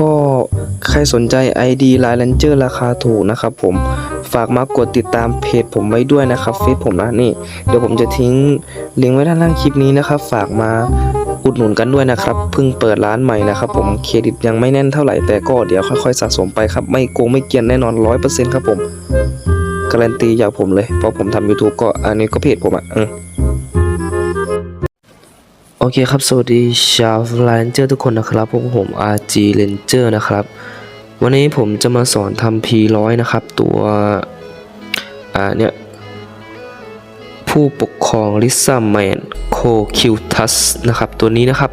ก็ใครสนใจ ID Line Ranger ราคาถูกนะครับผมฝากมากดติดตามเพจผมไว้ด้วยนะครับเฟซผมนะนี่ เดี๋ยวผมจะทิ้งลิงก์ไว้ด้านล่างคลิปนี้นะครับ ฝากมาอุดหนุนกันด้วยนะครับเพิ่งเปิดร้านใหม่นะครับ ผมเครดิตยังไม่แน่นเท่าไหร่แต่ก็เดี๋ยวค่อยๆสะสมไปครับ ไม่โกงไม่เกียนแน่นอน100%ครับผมการันตีจากผมเลยเพราะผมทำ YouTube ก็อันนี้ก็เพจผมอะ โอเคครับ สวัสดีชาว Ranger ทุกคนนะครับพวกผม RG Ranger นะครับ วันนี้ผมจะมาสอนทำ P100 นะครับ ตัว อ่าเนี่ย ผู้ปกครอง Lisa Man c o q t u s นะครับ ตัวนี้นะครับ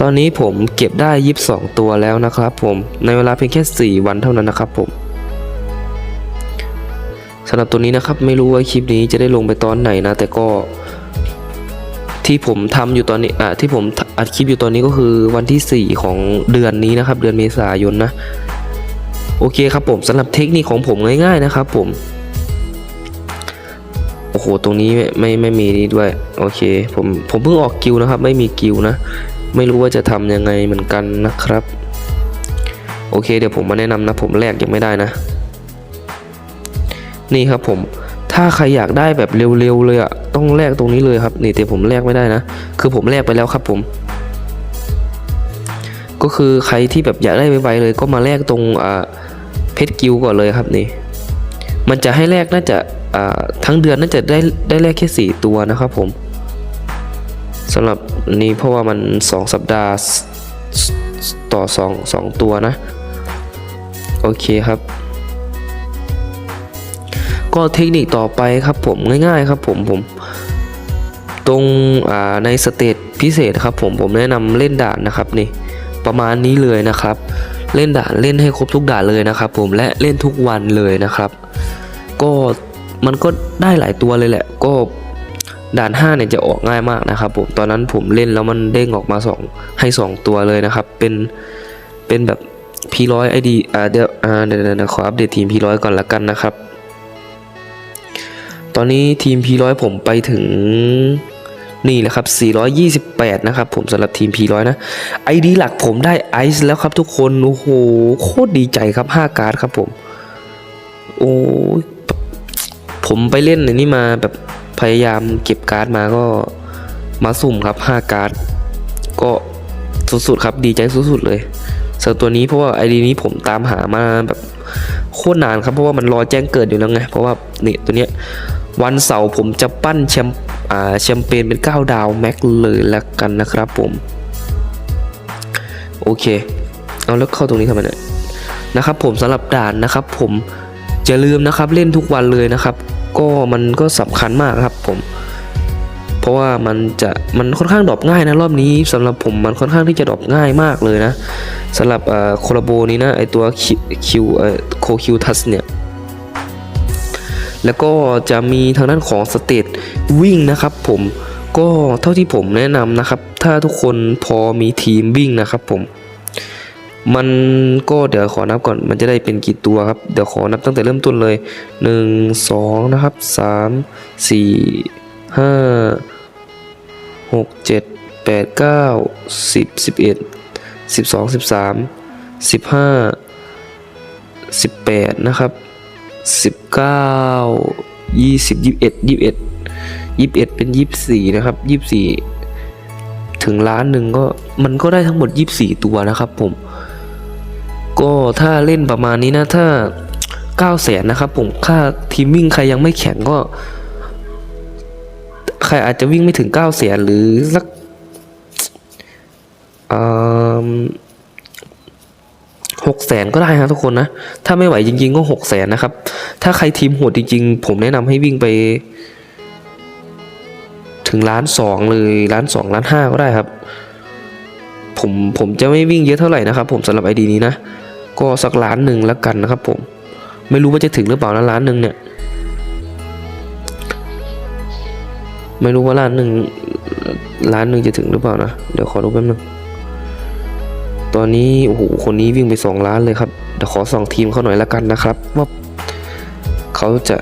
ตอนนี้ผมเก็บได้ 22 ตัวแล้วนะครับผมในเวลาเพียงแค่ 4 วันเท่านั้นนะครับผมสำหรับตัวนี้นะครับ ไม่รู้ว่าคลิปนี้จะได้ลงไปตอนไหนนะ แต่ก็ ที่ผมทำอยู่ตอนนี้อะที่ผมอัดคลิปอยู่ตอนนี้ก็คือวันที่ 4 ของเดือนนี้นะครับ เดือนเมษายนนะ โอเคครับผมสำหรับเทคนิคของผมง่ายๆนะครับ ผม โอ้โห ตรงนี้ไม่ไม่ไม่มีนี่ด้วย โอเค ผมผมเพิ่งออกกิลนะครับ ไม่มีกิลนะ ไม่รู้ว่าจะทำยังไงเหมือนกันนะครับ โอเค เดี๋ยวผมมาแนะนำนะ ผมแลกยังไม่ได้นะ นี่ครับผม ถ้าใครอยากได้แบบเร็วๆเลยอะต้องแลกตรงนี้เลยครับนี่แต่ผมแลกไม่ได้นะ คือผมแลกไปแล้วครับผม ก็คือใครที่แบบอยากได้ไวๆเลย ก็มาแลกตรงเพชรกิลก่อนเลยครับนี่มันจะให้แลกน่าจะทั้งเดือนน่าจะได้ได้แลกแค่สี่ตัวนะครับผมสำหรับนี้เพราะว่ามัน2สัปดาห์สสต่อ2 2ตัวนะ โอเคครับ ก็เทคนิคต่อไปครับผมง่ายๆครับผมผมตรงในสเตจพิเศษครับผมผมแนะนำเล่นด่านนะครับนี่ประมาณนี้เลยนะครับ เล่นด่านเล่นให้ครบทุกด่านเลยนะครับ ผมและเล่นทุกวันเลยนะครับ ก็มันก็ได้หลายตัวเลยแหละ ก็ด่าน5เนี่ยจะออกง่ายมากนะครับ ผมตอนนั้นผมเล่นแล้วมันเด้งออกมา2ให้ 2 ตัวเลยนะครับ เป็นเป็นแบบ P100 ID อ่าเดี๋ยวอ่าเดี๋ยวเดี๋ยวเดี๋ยวขออัปเดตทีม P100 ก่อนละกันนะครับ ตอนนี้ทีม P100 ผมไปถึงนี่แหละครับ 428 นะครับ ผมสำหรับทีม P100 นะ ID หลักผมได้ไอซ์แล้วครับทุกคน โอ้โห โคตรดีใจครับ 5 การ์ดครับผม โอ้ผมไปเล่นในนี้มาแบบพยายามเก็บการ์ดมาก็มาสุ่มครับ 5 การ์ด ก็สุดๆครับดีใจสุดๆเลยสำหรับตัวนี้เพราะว่าไอดีนี้ผมตามหามาแบบโคตรนานครับเพราะว่ามันรอแจ้งเกิดอยู่แล้วไง เพราะว่านี่ตัวเนี้ย วันเสาร์ผมจะปั้นแชมป์อ่าแชมเปญเป็น 9 ดาวแม็กเลยละกันนะครับผม โอเค เอาแล้วเข้าตรงนี้ทำไมเนี่ยนะครับผมสำหรับด่านนะครับ ผมอย่าลืมนะครับเล่นทุกวันเลยนะครับ ก็มันก็สำคัญมากครับผม เพราะว่ามันจะมันค่อนข้างดรอปง่ายนะรอบนี้สำหรับผมมันค่อนข้างที่จะดรอปง่ายมากเลยนะสำหรับโคลาโบนี้นะไอตัวคิวโคคิวทัสเนี่ย แล้วก็จะมีทางด้านของสเตตวิ่งนะครับผมก็เท่าที่ผมแนะนำนะครับ ถ้าทุกคนพอมีทีมวิ่งนะครับผม มันก็เดี๋ยวขอนับก่อนมันจะได้เป็นกี่ตัวครับ เดี๋ยวขอนับตั้งแต่เริ่มต้นเลย 1 2 นะครับ 3 4 5 6 7 8 9 10 11 12 13 15 18 นะครับ 19 20 21 21 21เป็น24นะครับ24ถึงล้านหนึ่งก็มันก็ได้ทั้งหมด24ตัวนะครับผม ก็ถ้าเล่นประมาณนี้นะถ้า9แสนนะครับผมค่าทีมวิ่งใครยังไม่แข็งก็ ใครอาจจะวิ่งไม่ถึง9แสนหรือสักอ่า หกแสนก็ได้นะทุกคนนะ ถ้าไม่ไหวจริง ๆ ก็หกแสนนะครับ ถ้าใครทีมโหดจริง ๆ ผมแนะนำให้วิ่งไป ถึงล้านสองเลยล้านสองล้านห้าก็ได้ครับ ผมผมจะไม่วิ่งเยอะเท่าไหร่นะครับ ผมสำหรับไอดีนี้นะ ก็สักล้านหนึ่งแล้วกันนะครับ ผม ไม่รู้ว่าจะถึงหรือเปล่านะล้านหนึ่งเนี่ย ไม่รู้ว่าล้านหนึ่งล้านหนึ่งจะถึงหรือเปล่านะ เดี๋ยวขอดูแป๊บนึง ตอนนี้โอ้โหคนนี้วิ่งไปสองล้านเลยครับเดี๋ยวขอส่องทีมเขาหน่อยละกันนะครับว่าเขาจะ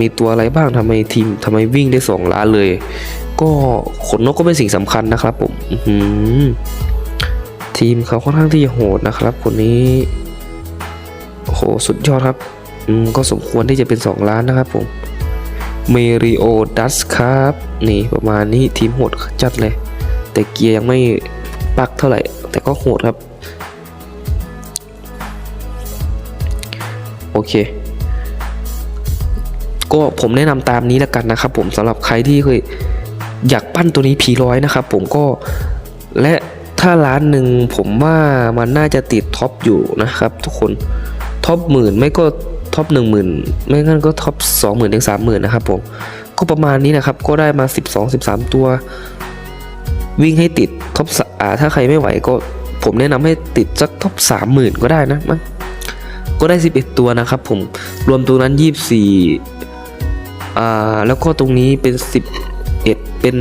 มีตัวอะไรบ้างทำไมทีมทำไมวิ่งได้สองล้านเลย ก็ขนนกก็เป็นสิ่งสำคัญนะครับผมทีมเขาค่อนข้างที่จะโหดนะครับ คนนี้โอ้โหสุดยอดครับอืมก็สมควรที่จะเป็น 2 ล้านนะครับผมเมริโอดัสครับ นี่ประมาณนี้ทีมโหดจัดเลย แต่เกียร์ยังไม่ปักเท่าไหร่ แต่ก็โหดครับ โอเค ก็ผมแนะนำตามนี้แล้วกันนะครับ ผมสำหรับใครที่เคยอยากปั้นตัวนี้พีร้อยนะครับ ผมก็และถ้าล้านหนึ่งผมว่ามันน่าจะติดท็อปอยู่นะครับ ทุกคนท็อปหมื่นไม่ก็ท็อปหนึ่งหมื่นไม่งั้นก็ท็อปสองหมื่นถึงสามหมื่นนะครับผมก็ประมาณนี้นะครับ ก็ได้มา 12 13 ตัว วิ่งให้ติดท็อปสอ่าถ้าใครไม่ไหวก็ ผมแนะนำให้ติดสักท็อปสามหมื่นก็ได้นะมั้งก็ได้ 11 ตัวนะครับ ผมรวมตัวนั้น 24อ่าแล้วก็ตรงนี้เป็น 11 เป็น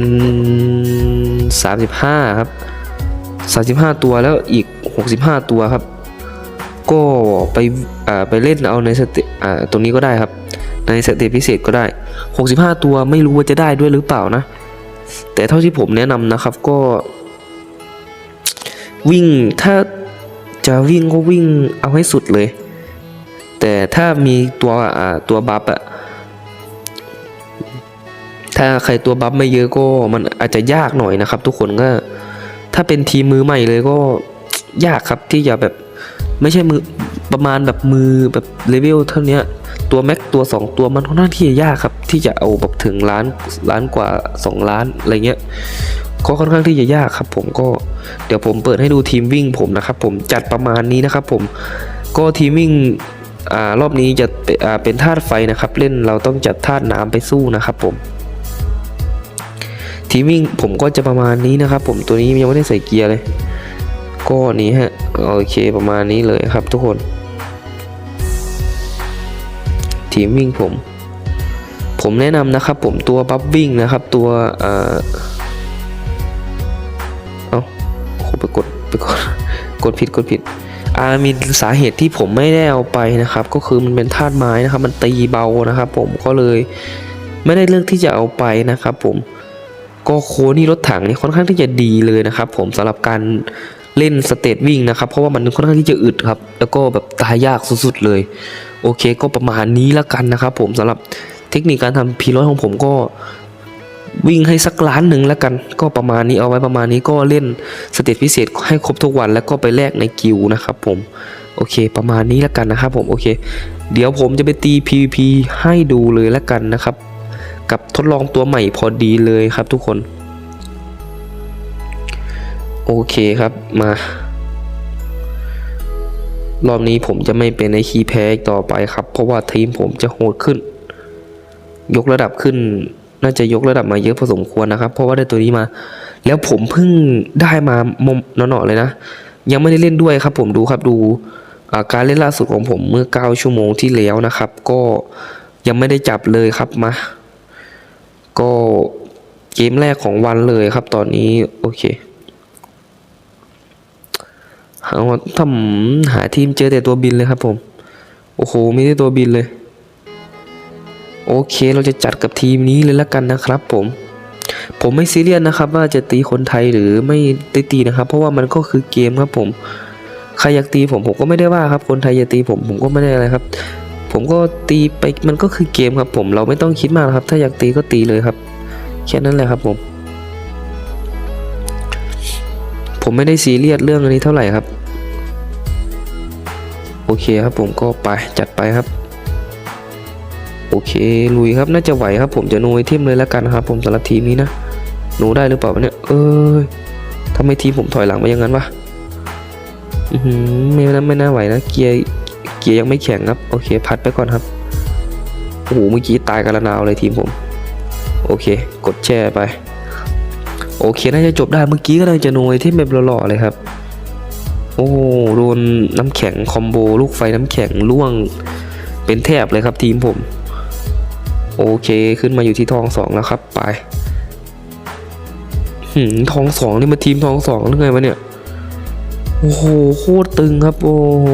35 ครับ 35 ตัวแล้วอีก 65 ตัวครับ ก็ไปอ่าไปเล่นเอาในสเตอ่าตรงนี้ก็ได้ครับ ในสเตจพิเศษก็ได้ 65 ตัวไม่รู้ว่าจะได้ด้วยหรือเปล่านะ แต่เท่าที่ผมแนะนำนะครับก็ วิ่งถ้าจะวิ่งก็วิ่งเอาให้สุดเลย แต่ถ้ามีตัวตัวบัฟอะถ้าใครตัวบัฟไม่เยอะก็มันอาจจะยากหน่อยนะครับ ทุกคนก็ถ้าเป็นทีมมือใหม่เลยก็ยากครับที่จะแบบไม่ใช่มือประมาณแบบมือแบบเลเวลเท่านี้ ตัวแม็กตัว 2 ตัวมันค่อนข้างที่จะยากครับ ที่จะเอาแบบถึงล้านล้านกว่า 2 ล้านอะไรเงี้ยก็ค่อนข้างที่จะยากครับ ผมก็เดี๋ยวผมเปิดให้ดูทีมวิ่งผมนะครับ ผมจัดประมาณนี้นะครับ ผมก็ทีมวิ่งอ่ารอบนี้จะเป็นอ่าเป็นธาตุไฟนะครับ เล่นเราต้องจัดธาตุน้ำไปสู้นะครับ ผม ทีมวิ่งผมก็จะประมาณนี้นะครับ ผมตัวนี้ยังไม่ได้ใส่เกียร์เลย ก็นี้ฮะโอเคประมาณนี้เลยครับ ทุกคน ทีมวิ่งผม ผมแนะนำนะครับผมตัวบัฟวิ่งนะครับตัวเอ่อเอาโอ้ไปกดไปกดกดผิดกดผิดอ่ามีสาเหตุที่ผมไม่ได้เอาไปนะครับ ก็คือมันเป็นธาตุไม้นะครับ มันตีเบานะครับ ผมก็เลยไม่ได้เลือกที่จะเอาไปนะครับ ผมก็โคนี่รถถังนี่ค่อนข้างที่จะดีเลยนะครับ ผมสำหรับการ เล่นสเตตวิ่งนะครับ เพราะว่ามันค่อนข้างที่จะอึดครับ แล้วก็แบบตายยากสุดๆเลย โอเค ก็ประมาณนี้แล้วกันนะครับ ผมสำหรับเทคนิคการทำพีร้อยของผมก็วิ่งให้สักล้านหนึ่งแล้วกัน ก็ประมาณนี้เอาไว้ประมาณนี้ก็เล่นสเตตพิเศษให้ครบทุกวันแล้วก็ไปแลกในกิลด์นะครับผมโอเค ประมาณนี้แล้วกันนะครับผมโอเค เดี๋ยวผมจะไปตี PVP ให้ดูเลยแล้วกันนะครับ กับทดลองตัวใหม่พอดีเลยครับทุกคน โอเคครับมา รอบนี้ผมจะไม่เป็นไอคีแพ้ต่อไปครับ เพราะว่าทีมผมจะโหดขึ้น ยกระดับขึ้น น่าจะยกระดับมาเยอะพอสมควรนะครับ เพราะว่าได้ตัวนี้มา แล้วผมเพิ่งได้มามมหนอๆเลยนะ ยังไม่ได้เล่นด้วยครับ ผมดูครับดูาการเล่นล่าสุดของผมเมื่อ 9 ชั่วโมงที่แล้วนะครับ ก็ยังไม่ได้จับเลยครับมา ก็เกมแรกของวันเลยครับตอนนี้โอเค หาว่าทำหาทีมเจอแต่ตัวบินเลยครับผม โอ้โหไม่ได้ตัวบินเลย โอเคเราจะจัดกับทีมนี้เลยละกันนะครับ ผม ผมไม่ซีเรียสนะครับ ว่าจะตีคนไทยหรือไม่ได้ตีนะครับ เพราะว่ามันก็คือเกมครับ ผมใครอยากตีผมผมก็ไม่ได้ว่าครับ คนไทยจะตีผมผมก็ไม่ได้อะไรครับ ผมก็ตีไปมันก็คือเกมครับ ผมเราไม่ต้องคิดมากครับ ถ้าอยากตีก็ตีเลยครับแค่นั้นแหละครับผม ผมไม่ได้ซีเรียสเรื่องอันนี้เท่าไหร่ครับ โอเคครับผมก็ไปจัดไปครับ โอเคลุยครับน่าจะไหวครับ ผมจะโนไอเทมเลยแล้วกันครับ ผมสำหรับทีมนี้นะหนูได้หรือเปล่าเนี่ยเอ้ยทำไมทีมผมถอยหลังมาอย่างนั้นวะอืไม่น่าไม่น่าไหวนะเกียร์เกียร์ยังไม่แข็งครับ โอเคพัดไปก่อนครับโอ้โหเมื่อกี้ตายกันละนาวเลยทีมผม โอเค กดแช่ไป โอเคน่าจะจบได้เมื่อกี้ก็เลยจะโนยที่แบบหล่อๆเลยครับ โอ้โดนน้ำแข็งคอมโบลูกไฟน้ำแข็งล่วงเป็นแทบเลยครับทีมผม โอเคขึ้นมาอยู่ที่ทองสองแล้วครับไปหืมทองสองนี่มาทีมทองสองหรือไงวะเนี่ย โอ้โหโคตรตึงครับ โอ้โห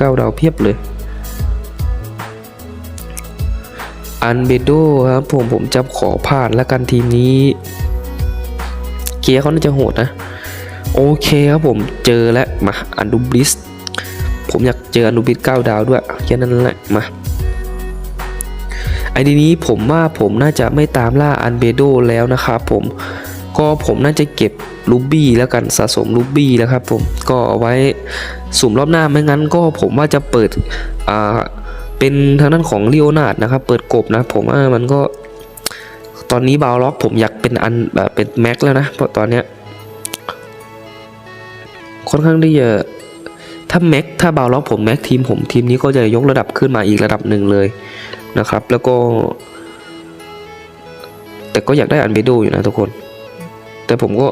ก้าวดาวเพียบเลยอันเบโดครับผมผมจะขอผ่านแล้วกันทีมนี้ เกียร์เขาน่าจะโหดนะ โอเคครับผมเจอแล้วมาอันดูบลิสผมอยากเจออันดูบลิส9ดาวด้วยแค่นั้นแหละมาไอดีนี้ผมว่าผมน่าจะไม่ตามล่าอันเบโดแล้วนะครับผมก็ผมน่าจะเก็บลูบี้แล้วกันสะสมลูบี้แล้วครับผมก็เอาไว้สุ่มรอบหน้าไม่งั้นก็ผมว่าจะเปิดอ่าเป็นทางด้านของลีโอนาร์ดนะครับ เปิดกบนะ ผมว่ามันก็ ตอนนี้บาวล็อกผมอยากเป็นอันแบบเป็นแม็กแล้วนะเพราะตอนเนี้ย ค่อนข้างที่จะถ้าแม็กถ้าบาวล็อกผมแม็กทีมผมทีมนี้ก็จะยกระดับขึ้นมาอีกระดับหนึ่งเลยนะครับ แล้วก็ แต่ก็อยากได้อันเบโดอยู่นะทุกคน แต่ผมก็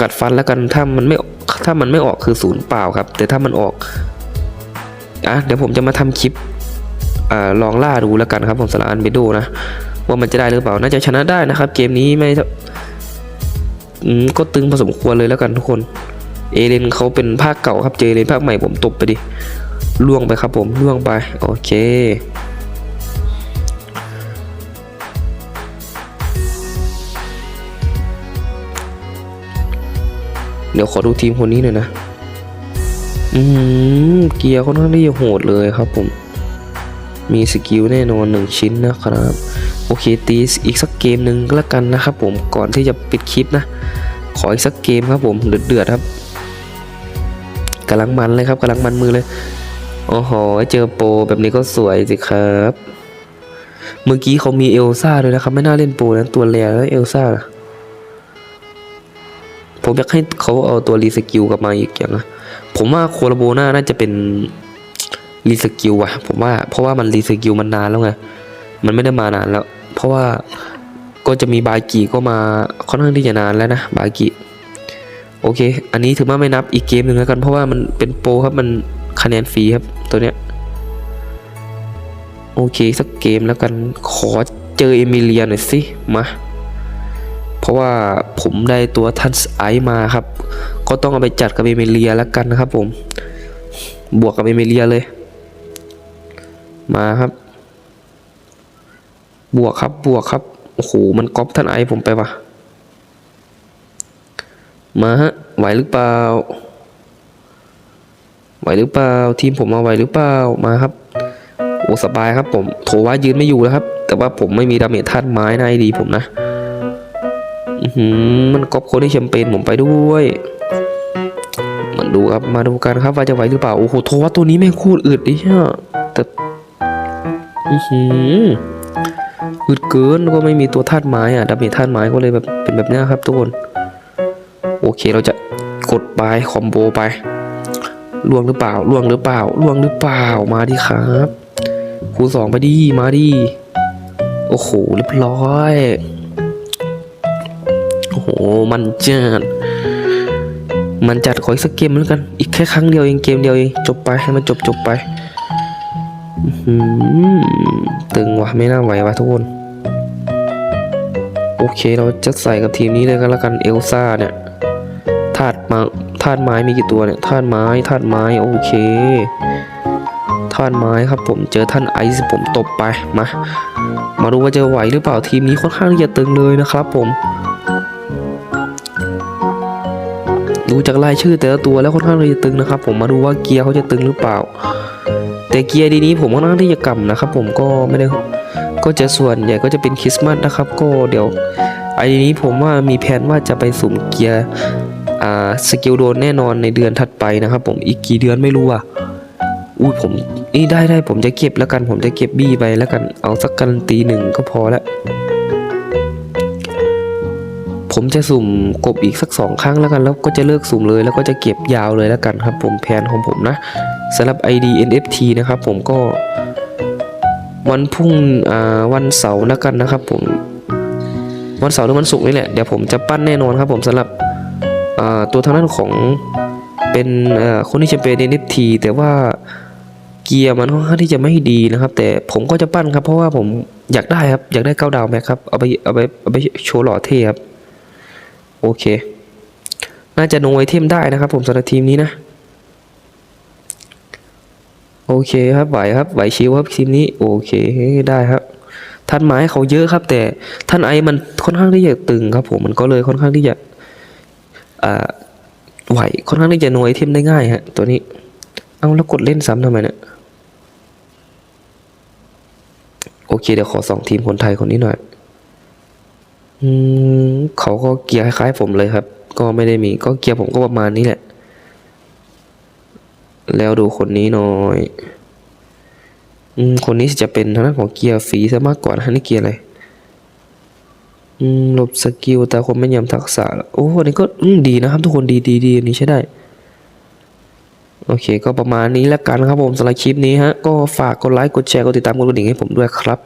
กัดฟันแล้วกันถ้ามันไม่ถ้ามันไม่ออกคือศูนย์เปล่าครับ แต่ถ้ามันออกอะเดี๋ยวผมจะมาทำคลิปอลองล่าดูแล้วกันครับผมสำหรับอันเบโดนะว่ามันจะได้หรือเปล่าน่าจะชนะได้นะครับ เกมนี้ไม่ก็ตึงพอสมควรเลยแล้วกันทุกคน เอเลนเขาเป็นภาคเก่าครับเจเลนภาคใหม่ผมตบไปดิล่วงไปครับผมล่วงไป โอเคเดี๋ยวขอดูทีมคนนี้หน่อยนะ อืมเกียร์ค่อนข้างที่จะโหดเลยครับผม มีสกิลแน่นอนหนึ่งชิ้นนะครับ โอเคตีอีกสักเกมหนึ่งก็แล้วกันนะครับผม ก่อนที่จะปิดคลิปนะ ขออีกสักเกมครับผม เดือดๆครับ กำลังมันเลยครับกำลังมันมือเลยโอ้โหเจอโปรแบบนี้ก็สวยสิครับ เมื่อกี้เขามีเอลซ่าด้วยนะครับ ไม่น่าเล่นโปรนะตัวแรแล้วเอลซ่าผมอยากให้เขาเอาตัวรีสกิลกลับมาอีกอย่างนะผมว่าโคลาโบนาน่าจะเป็นรีสกิลว่ะ ผมว่าเพราะว่ามันรีสกิลมันนานแล้วไงมันไม่ได้มานานแล้ว เพราะว่าก็จะมีบากิก็มาค่อนข้างที่จะนานแล้วนะบากิ โอเค อันนี้ถือว่าไม่นับอีกเกมหนึ่งแล้วกันเพราะว่ามันเป็นโปรครับมันคะแนนฟรีครับตัวเนี้ยโอเคสักเกมแล้วกันขอเจอเอมิเลียหน่อยสิมาเพราะว่าผมได้ตัวทันไอมาครับ ก็ต้องเอาไปจัดกับเอมิเลียแล้วกันนะครับผม บวกกับเอมิเลียเลย มาครับ บวกครับบวกครับโอ้โหมันก๊อปท่านไอผมไปปะ มาฮะ ไหวหรือเปล่า ไหวหรือเปล่า ทีมผมมาไหวหรือเปล่า มาครับ โอ้สบายครับผม โถว่ายืนไม่อยู่แล้วครับ แต่ว่าผมไม่มีดาเมจธาตุไม้นดีผมนะ อืมันก๊อปโคดี้แชมเปญผมไปด้วยมันดูครับ มาดูกันครับว่าจะไหวหรือเปล่า โอ้โห โทว่าตัวนี้ไม่งโคตรอึดดิฮะแต่ อือหืออึดเกินก็ไม่มีตัวธาตุไม้อะดาเมจธาตุไม้ก็เลยแบบเป็นแบบนี้ครับทุกคน โอเคเราจะกดไปคอมโบไปล่วงหรือเปล่าล่วงหรือเปล่าล่วงหรือเปล่ามาดิครับคูณสองไปดิมาดิโอ้โหเรียบร้อยโอ้โหมันจัดมันจัดขออีกสักเกมแล้วกัน อีกแค่ครั้งเดียวเองเกมเดียวเองจบไปให้มันจบจบไปอื้อหือตึงวะไม่น่าไหววะทุกคน โอเคเราจะใส่กับทีมนี้เลยกันแล้วกันเอลซ่าเนี่ย ธาตุมาธาตุไม้มีกี่ตัวเนี่ยธาตุไม้ธาตุไม้โอเคธาตุไม้ครับผมเจอท่านไอซ์ผมตบไปมา มาดูว่าจะไหวหรือเปล่าทีมนี้ค่อนข้างที่จะตึงเลยนะครับผม ดูจากรายชื่อแต่ละตัวแล้วค่อนข้างที่จะตึงนะครับ ผมมาดูว่าเกียร์เขาจะตึงหรือเปล่า แต่เกียร์ดีนี้ผมค่อนข้างที่จะกำนะครับ ผมก็ไม่ได้ก็จะส่วนใหญ่ก็จะเป็นคริสต์มาสนะครับ ก็เดี๋ยวไอ้นี้ผมว่ามีแผนว่าจะไปสุ่มเกียร์ อ่าสกิลโดนแน่นอนในเดือนถัดไปนะครับ ผมอีกกี่เดือนไม่รู้อะอุ้ยผมนี่ได้ได้ผมจะเก็บแล้วกัน ผมจะเก็บบี้ไปแล้วกันเอาสักการันตีหนึ่งก็พอละผมจะสุ่มกบอีกสักสองครั้งแล้วกันแล้วก็จะเลิกสุ่มเลยแล้วก็จะเก็บยาวเลยแล้วกันครับ ผมแผนของผมนะสำหรับ ID NFT นะครับ ผมก็วันพรุ่งวันเสาร์แล้วกันนะครับ ผมวันเสาร์หรือวันศุกร์นี่แหละเดี๋ยวผมจะปั้นแน่นอนครับ ผมสำหรับ ตัวทางด้านของเป็นคนที่จะเป็น NFT แต่ว่าเกียร์มันค่อนข้างที่จะไม่ดีนะครับ แต่ผมก็จะปั้นครับ เพราะว่าผมอยากได้ครับ อยากได้เก้าดาวแม็กครับ เอาไปเอาไปเอาไปโชว์หล่อเท่ครับ โอเค น่าจะโนไอเทมได้นะครับ ผมสำหรับทีมนี้นะ โอเคครับไหวครับไหวชิวครับทีมนี้ โอเคได้ครับท่านไม้เขาเยอะครับ แต่ท่านไอมันค่อนข้างที่จะตึงครับ ผมมันก็เลยค่อนข้างที่จะ ไหวค่อนข้างที่จะหน่วยเทมได้ง่ายฮะ ตัวนี้ เอาแล้วกดเล่นซ้ำทำไมเนี่ยโอเค เดี๋ยวขอสองทีมคนไทยคนนี้หน่อยอืมเขาก็เกียร์คล้ายๆผมเลยครับ ก็ไม่ได้มี ก็เกียร์ผมก็ประมาณนี้แหละ แล้วดูคนนี้หน่อยอืมคนนี้จะเป็นทางด้านของเกียร์ฝีซะมากกว่านะนี่เกียร์อะไร ลบสกิลแต่คนไม่ยำทักษะ โอ้อันนี้ก็ดีนะครับ ทุกคนดีดีดีอันนี้ใช้ได้ โอเค ก็ประมาณนี้แล้วกันครับผมสำหรับคลิปนี้ฮะ ก็ฝากกดไลค์ กดแชร์ กดติดตาม กดกระดิ่งให้ผมด้วยครับ